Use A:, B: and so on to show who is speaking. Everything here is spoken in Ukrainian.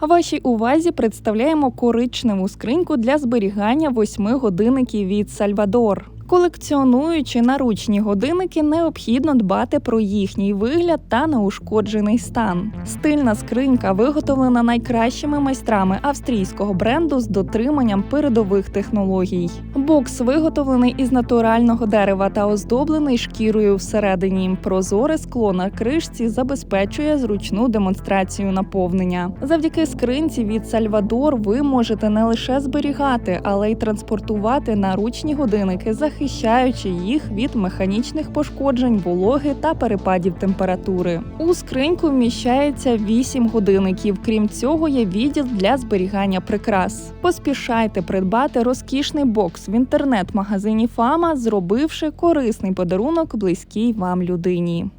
A: Вашій увазі представляємо коричневу скриньку для зберігання восьми годинників від Сальвадор. Колекціонуючи наручні годинники, необхідно дбати про їхній вигляд та неушкоджений стан. Стильна скринька виготовлена найкращими майстрами австрійського бренду з дотриманням передових технологій. Бокс виготовлений із натурального дерева та оздоблений шкірою всередині. Прозоре скло на кришці забезпечує зручну демонстрацію наповнення. Завдяки скринці від Сальвадор ви можете не лише зберігати, але й транспортувати наручні годинники, захищаючи їх від механічних пошкоджень, вологи та перепадів температури. У скриньку вміщається 8 годинників. Крім цього, є відділ для зберігання прикрас. Поспішайте придбати розкішний бокс в інтернет-магазині Фама, зробивши корисний подарунок близькій вам людині.